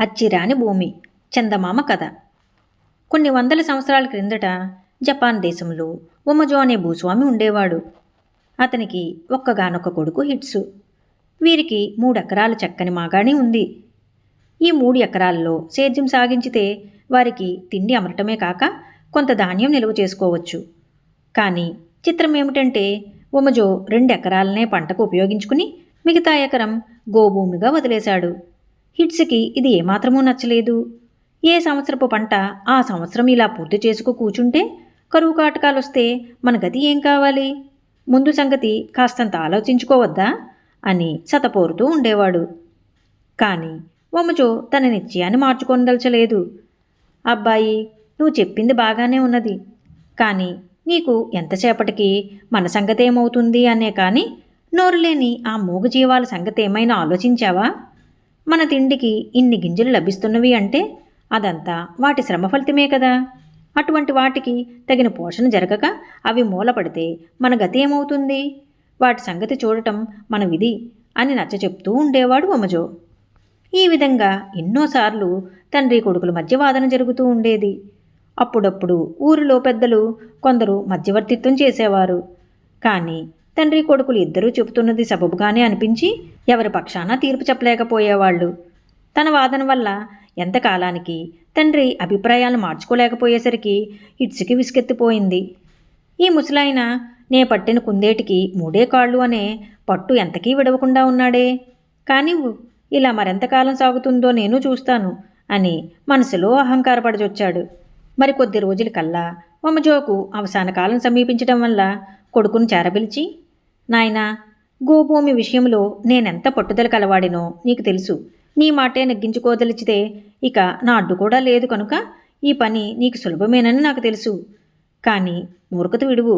అచ్చిరాని భూమి చందమామ కథ. కొన్ని వందల సంవత్సరాల క్రిందట జపాన్ దేశంలో ఉమజో అనే భూస్వామి ఉండేవాడు. అతనికి ఒక్కగానొక్క కొడుకు హిట్సు. వీరికి మూడు ఎకరాల చక్కని మాగాణి ఉంది. ఈ మూడు ఎకరాల్లో సేద్యం సాగించితే వారికి తిండి అమరటమే కాక కొంత ధాన్యం నిల్వ చేసుకోవచ్చు. కానీ చిత్రం ఏమిటంటే ఉమజో రెండు ఎకరాలనే పంటకు ఉపయోగించుకుని మిగతా ఎకరం గోభూమిగా వదిలేశాడు. హిట్స్కి ఇది ఏమాత్రమూ నచ్చలేదు. ఏ సంవత్సరపు పంట ఆ సంవత్సరం ఇలా పూర్తి చేసుకు కూచుంటే కరువు కాటకాలు వస్తే మన గతి ఏం కావాలి? ముందు సంగతి కాస్తంత ఆలోచించుకోవద్దా? అని సతపోరుతూ ఉండేవాడు. కానీ వమచో తన నిశ్చయాన్ని మార్చుకొనదలచలేదు. అబ్బాయి నువ్వు చెప్పింది బాగానే ఉన్నది. కానీ నీకు ఎంతసేపటికి మన సంగతి ఏమవుతుంది అనే కానీ నోరులేని ఆ మూగజీవాల సంగతి ఏమైనా ఆలోచించావా? మన తిండికి ఇన్ని గింజలు లభిస్తున్నవి అంటే అదంతా వాటి శ్రమ ఫలితమే కదా. అటువంటి వాటికి తగిన పోషణ జరగక అవి మూలపడితే మన గతి ఏమవుతుంది? వాటి సంగతి చూడటం మన విధి అని నచ్చ చెప్తూ ఉండేవాడు వమజో. ఈ విధంగా ఎన్నోసార్లు తండ్రి కొడుకుల మధ్య వాదన జరుగుతూ ఉండేది. అప్పుడప్పుడు ఊరిలో పెద్దలు కొందరు మధ్యవర్తిత్వం చేసేవారు. కానీ తండ్రి కొడుకులు ఇద్దరూ చెబుతున్నది సబబుగానే అనిపించి ఎవరి పక్షాన తీర్పు చెప్పలేకపోయేవాళ్ళు. తన వాదన వల్ల ఎంతకాలానికి తండ్రి అభిప్రాయాలను మార్చుకోలేకపోయేసరికి ఇట్సుకి విసుకెత్తిపోయింది. ఈ ముసలాయన నే పట్టిన కుందేటికి మూడే కాళ్ళు అనే పట్టు ఎంతకీ విడవకుండా ఉన్నాడే. కానివ్వు ఇలా మరెంతకాలం సాగుతుందో నేను చూస్తాను అని మనసులో అహంకారపడజొచ్చాడు. మరి కొద్ది రోజుల కల్లా వమజోకు అవసాన కాలం సమీపించడం వల్ల కొడుకును చేరపిలిచి నాయనా గోభూమి విషయంలో నేనెంత పట్టుదల కలవాడినో నీకు తెలుసు. నీ మాటే నెగ్గించుకోదలిచితే ఇక నా అడ్డు కూడా లేదు కనుక ఈ పని నీకు సులభమేనని నాకు తెలుసు. కానీ మూర్ఖత విడువు.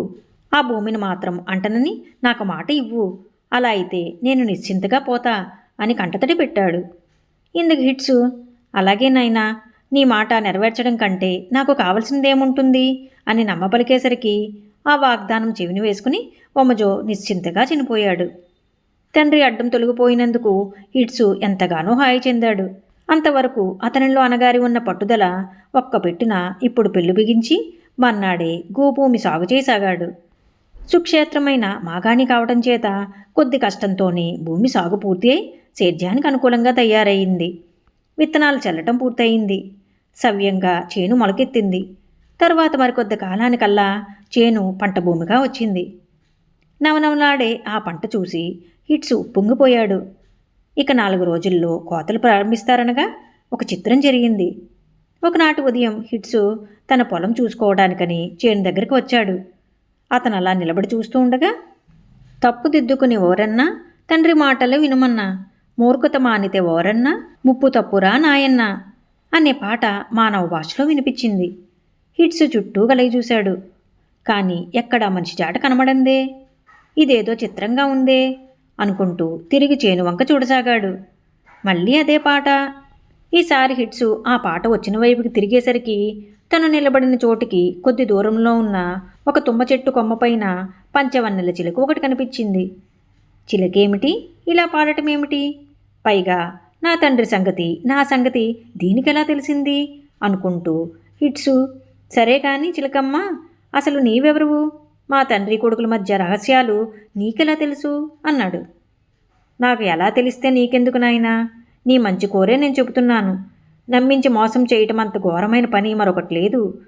ఆ భూమిని మాత్రం అంటనని నాకు మాట ఇవ్వు. అలా అయితే నేను నిశ్చింతగా పోతా అని కంటతడి పెట్టాడు. ఇందుకు హిట్స్ అలాగే నాయనా నీ మాట నెరవేర్చడం కంటే నాకు కావలసిందేముంటుంది అని నమ్మపలికేసరికి ఆ వాగ్దానం చెవిని వేసుకుని బొమ్మజో నిశ్చింతగా చనిపోయాడు. తండ్రి అడ్డం తొలగిపోయినందుకు ఇట్సు ఎంతగానో హాయి చెందాడు. అంతవరకు అతనిలో అనగారి ఉన్న పట్టుదల ఒక్క పెట్టున ఇప్పుడు పెళ్ళి బిగించి మన్నాడే గోభూమి సాగు చేయసాగాడు సుక్షేత్రమైన మాగాణి కావటం చేత కొద్ది కష్టంతోనే భూమి సాగు పూర్తి అయి సేద్యానికి అనుకూలంగా తయారయింది విత్తనాలు చల్లటం పూర్తయింది. సవ్యంగా చేను మొలకెత్తింది. తరువాత మరికొద్ది కాలానికల్లా చేను పంట భూమిగా వచ్చింది. నవనవలాడే ఆ పంట చూసి హిట్స్ ఉప్పొంగిపోయాడు. ఇక నాలుగు రోజుల్లో కోతలు ప్రారంభిస్తారనగా ఒక చిత్రం జరిగింది. ఒకనాటి ఉదయం హిట్సు తన పొలం చూసుకోవడానికని చేను దగ్గరికి వచ్చాడు. అతను అలా నిలబడి చూస్తూ ఉండగా తప్పు దిద్దుకుని ఓరన్నా తండ్రి మాటలు వినుమన్నా మూర్ఖత మానితే ఓరన్నా ముప్పు తప్పురా నాయన్నా అనే పాట మానవ భాషలో వినిపించింది. హిట్స్ చుట్టూ గలయి చూశాడు. కానీ ఎక్కడా మనిషి జాట కనబడందే. ఇదేదో చిత్రంగా ఉందే అనుకుంటూ తిరిగి చేను వంక చూడసాగాడు. మళ్ళీ అదే పాట. ఈసారి హిట్స్ ఆ పాట వచ్చిన వైపుకి తిరిగేసరికి తను నిలబడిన చోటికి కొద్ది దూరంలో ఉన్న ఒక తుమ్మ చెట్టు కొమ్మపైన పంచవన్నెల చిలుక ఒకటి కనిపించింది. చిలకేమిటి? ఇలా పాడటం ఏమిటి పైగా నా తండ్రి సంగతి నా సంగతి దీనికెలా తెలిసింది? అనుకుంటూ హిట్సు సరే కానీ చిలకమ్మ అసలు నీవెవరువు? మా తండ్రి కొడుకుల మధ్య రహస్యాలు నీకెలా తెలుసు? అన్నాడు. నాకు ఎలా తెలిస్తే నీకెందుకు నాయనా? నీ మంచి కోరే నేను చెబుతున్నాను. నమ్మించి మోసం చేయటం అంత ఘోరమైన పని మరొకటి లేదు.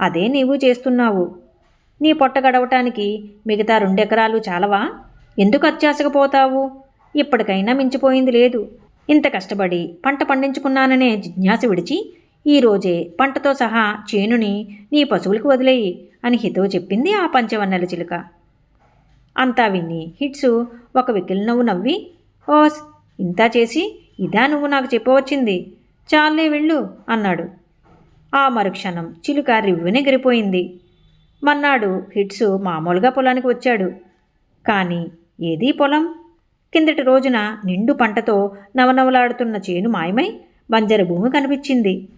అదే నీవు చేస్తున్నావు. నీ పొట్ట గడవటానికి మిగతా రెండెకరాలు చాలవా? ఎందుకు అత్యాసకపోతావు ఇప్పటికైనా మించిపోయింది లేదు. ఇంత కష్టపడి పంట పండించుకున్నాననే జిజ్ఞాస విడిచి ఈరోజే పంటతో సహా చేనుని నీ పశువులకు వదిలేయి అని హితవు చెప్పింది ఆ పంచవన్నెల చిలుక. అంతా విని హిట్సు ఒక వెకిలి నవ్వు నవ్వి ఓస్ ఇంతా చేసి ఇదా నువ్వు నాకు చెప్పవచ్చింది. చాలే వెళ్ళు అన్నాడు. ఆ మరుక్షణం చిలుక రివ్వునే ఎగిరిపోయింది. మన్నాడు హిట్సు మామూలుగా పొలానికి వచ్చాడు. కానీ ఏదీ పొలం? కిందటి రోజున నిండు పంటతో నవనవలాడుతున్న చేను మాయమై బంజరు భూమి కనిపించింది.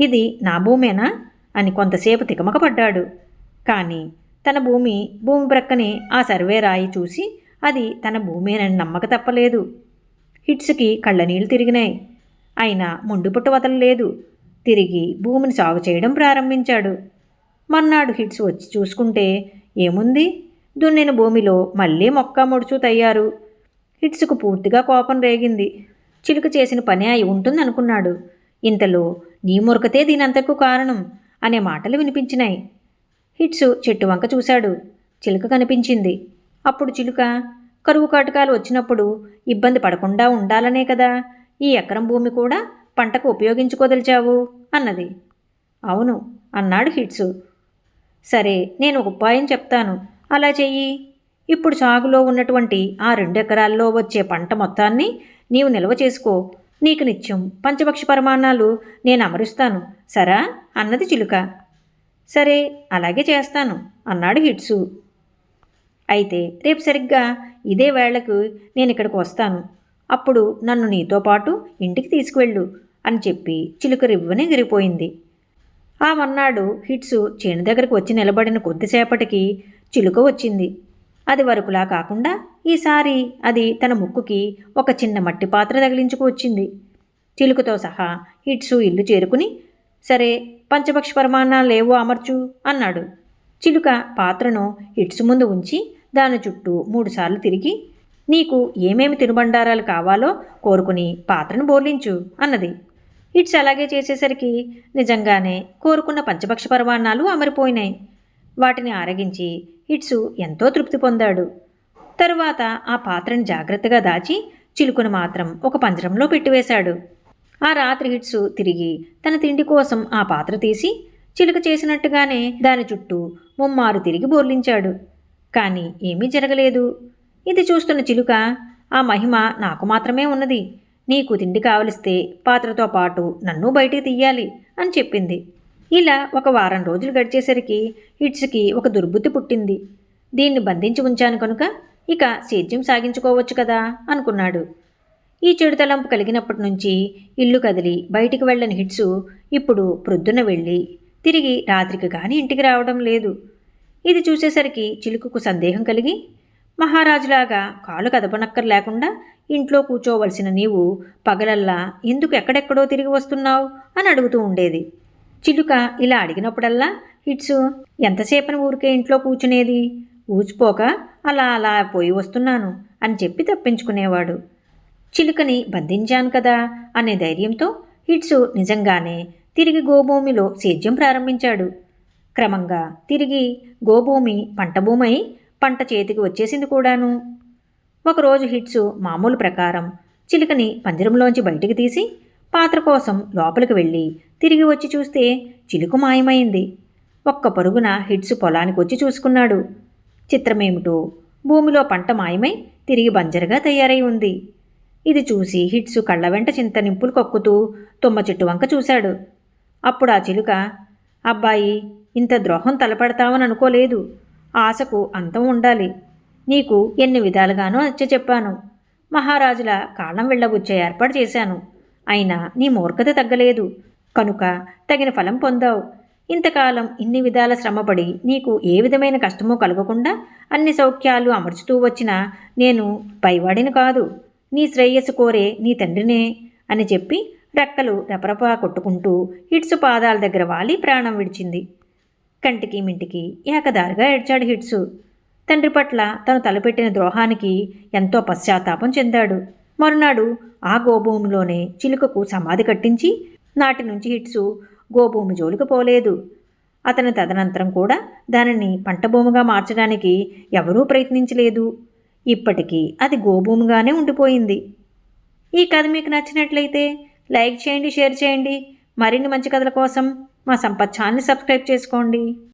ఇది నా భూమేనా? అని కొంతసేపు తికమకపడ్డాడు. కానీ తన భూమి భూమి ప్రక్కనే ఆ సర్వే రాయి చూసి అది తన భూమేనని నమ్మక తప్పలేదు. హిట్స్కి కళ్ళనీళ్ళు తిరిగినాయి. అయినా ముండుపుట్టు వదలలేదు. తిరిగి భూమిని సాగు చేయడం ప్రారంభించాడు. మర్నాడు హిట్స్ వచ్చి చూసుకుంటే ఏముంది? దున్నిన భూమిలో మళ్ళీ మొక్క ముడుచు తయ్యారు. హిట్స్కు పూర్తిగా కోపం రేగింది. చిలుక చేసిన పని అయి ఉంటుందనుకున్నాడు. ఇంతలో నీ మురకతే దీనంతకు కారణం అనే మాటలు వినిపించినాయి. హిట్స్ చెట్టు వంక చూశాడు. చిలుక కనిపించింది. అప్పుడు చిలుక కరువు కాటకాలు వచ్చినప్పుడు ఇబ్బంది పడకుండా ఉండాలనే కదా ఈ ఎకరం భూమి కూడా పంటకు ఉపయోగించుకోదలిచావు? అన్నది. అవును అన్నాడు హిట్సు. సరే నేను ఒక ఉపాయం చెప్తాను. అలా చెయ్యి. ఇప్పుడు సాగులో ఉన్నటువంటి ఆ రెండు ఎకరాల్లో వచ్చే పంట మొత్తాన్ని నీవు నిల్వ చేసుకో. నీకు నిత్యం పంచపక్షి పరమాణాలు నేను అమరుస్తాను. సరా? అన్నది చిలుక. సరే అలాగే చేస్తాను అన్నాడు హిట్సు. అయితే రేపు సరిగ్గా ఇదే వేళకు నేను ఇక్కడికి వస్తాను. అప్పుడు నన్ను నీతో పాటు ఇంటికి తీసుకువెళ్ళు అని చెప్పి చిలుక రివ్వని ఎగిరిపోయింది. ఆ మన్నాడు హిట్సు చేను దగ్గరకు వచ్చి నిలబడిన కొద్దిసేపటికి చిలుక వచ్చింది. అది వరకులా కాకుండా ఈసారి అది తన ముక్కుకి ఒక చిన్న మట్టి పాత్ర తగిలించుకు వచ్చింది. చిలుకతో సహా ఇట్సు ఇల్లు చేరుకుని సరే పంచపక్ష పరిమాణాలు లేవో అమర్చు అన్నాడు. చిలుక పాత్రను ఇట్సు ముందు ఉంచి దాని చుట్టూ మూడుసార్లు తిరిగి నీకు ఏమేమి తినుబండారాలు కావాలో కోరుకుని పాత్రను బోర్లించు అన్నది. ఇట్స్ అలాగే చేసేసరికి నిజంగానే కోరుకున్న పంచపక్ష పరమాణాలు అమరిపోయినాయి. వాటిని ఆరగించి ఇట్సు ఎంతో తృప్తి పొందాడు. తరువాత ఆ పాత్రని జాగ్రత్తగా దాచి చిలుకను మాత్రం ఒక పంజరంలో పెట్టివేశాడు. ఆ రాత్రి హిట్సు తిరిగి తన తిండి కోసం ఆ పాత్ర తీసి చిలుక చేసినట్టుగానే దాని చుట్టూ ముమ్మారు తిరిగి బోర్లించాడు. కానీ ఏమీ జరగలేదు. ఇది చూస్తున్న చిలుక ఆ మహిమ నాకు మాత్రమే ఉన్నది. నీకు తిండి కావలిస్తే పాత్రతో పాటు నన్ను బయటికి తీయాలి అని చెప్పింది. ఇలా ఒక వారం రోజులు గడిచేసరికి హిట్స్కి ఒక దుర్బుద్ధి పుట్టింది. దీన్ని బంధించి ఉంచాను కనుక ఇక సేద్యం సాగించుకోవచ్చు కదా అనుకున్నాడు. ఈ చెడు తలంపు కలిగినప్పటి నుంచి ఇల్లు కదిలి బయటికి వెళ్ళని హిట్సు ఇప్పుడు ప్రొద్దున వెళ్ళి తిరిగి రాత్రికి కానీ ఇంటికి రావడం లేదు. ఇది చూసేసరికి చిలుకుకు సందేహం కలిగి మహారాజులాగా కాలు కదపనక్కర్ లేకుండా ఇంట్లో కూర్చోవలసిన నీవు పగలల్లా ఎందుకు ఎక్కడెక్కడో తిరిగి వస్తున్నావు అని అడుగుతూ ఉండేది. చిలుక ఇలా అడిగినప్పుడల్లా హిట్స్ ఎంతసేపని ఊరికే ఇంట్లో కూర్చునేది? ఊచిపోక అలా అలా పోయి వస్తున్నాను అని చెప్పి తప్పించుకునేవాడు. చిలుకని బంధించాను కదా అనే ధైర్యంతో హిట్సు నిజంగానే తిరిగి గోభూమిలో సేద్యం ప్రారంభించాడు. క్రమంగా తిరిగి గోభూమి పంటభూమై పంట చేతికి వచ్చేసింది కూడాను. ఒకరోజు హిట్సు మామూలు ప్రకారం చిలుకని పంజరంలోంచి బయటికి తీసి పాత్ర కోసం లోపలికి వెళ్ళి తిరిగి వచ్చి చూస్తే చిలుకు మాయమైంది. ఒక్క పరుగున హిట్స్ పొలానికి వచ్చి చూసుకున్నాడు. చిత్రమేమిటో? భూమిలో పంట మాయమై తిరిగి బంజరుగా తయారై ఉంది. ఇది చూసి హిట్స్ కళ్ళ వెంట చింత నింపులు కొక్కుతూ తుమ్మ చెట్టు వంక చూశాడు. అప్పుడు ఆ చిలుక అబ్బాయి ఇంత ద్రోహం తలపడతామని అనుకోలేదు. ఆశకు అంతం ఉండాలి. నీకు ఎన్ని విధాలుగానో నచ్చ చెప్పాను. మహారాజుల కాలం వెళ్ళబుచ్చే ఏర్పాటు చేశాను. అయినా నీ మూర్ఖత తగ్గలేదు. కనుక తగిన ఫలం పొందావు. ఇంతకాలం ఇన్ని విధాల శ్రమపడి నీకు ఏ విధమైన కష్టమూ కలగకుండా అన్ని సౌఖ్యాలు అమర్చుతూ వచ్చిన నేను పైవాడిని కాదు. నీ శ్రేయస్సు కోరే నీ తండ్రినే అని చెప్పి రెక్కలు రెపరపా కొట్టుకుంటూ హిట్సు పాదాల దగ్గర వాలి ప్రాణం విడిచింది. కంటికి మింటికి ఏకదారిగా ఏడ్చాడు హిట్సు. తండ్రి పట్ల తను తలపెట్టిన ద్రోహానికి ఎంతో పశ్చాత్తాపం చెందాడు. మరునాడు ఆ గోభూమిలోనే చిలుకకు సమాధి కట్టించి నాటి నుంచి హిట్సు గోభూమి జోలికి పోలేదు. అతని తదనంతరం కూడా దానిని పంటభూమిగా మార్చడానికి ఎవరూ ప్రయత్నించలేదు. ఇప్పటికీ అది గోభూమిగానే ఉండిపోయింది. ఈ కథ మీకు నచ్చినట్లయితే లైక్ చేయండి షేర్ చేయండి. మరిన్ని మంచి కథల కోసం మా సంపత్ ఛానల్ని సబ్స్క్రైబ్ చేసుకోండి.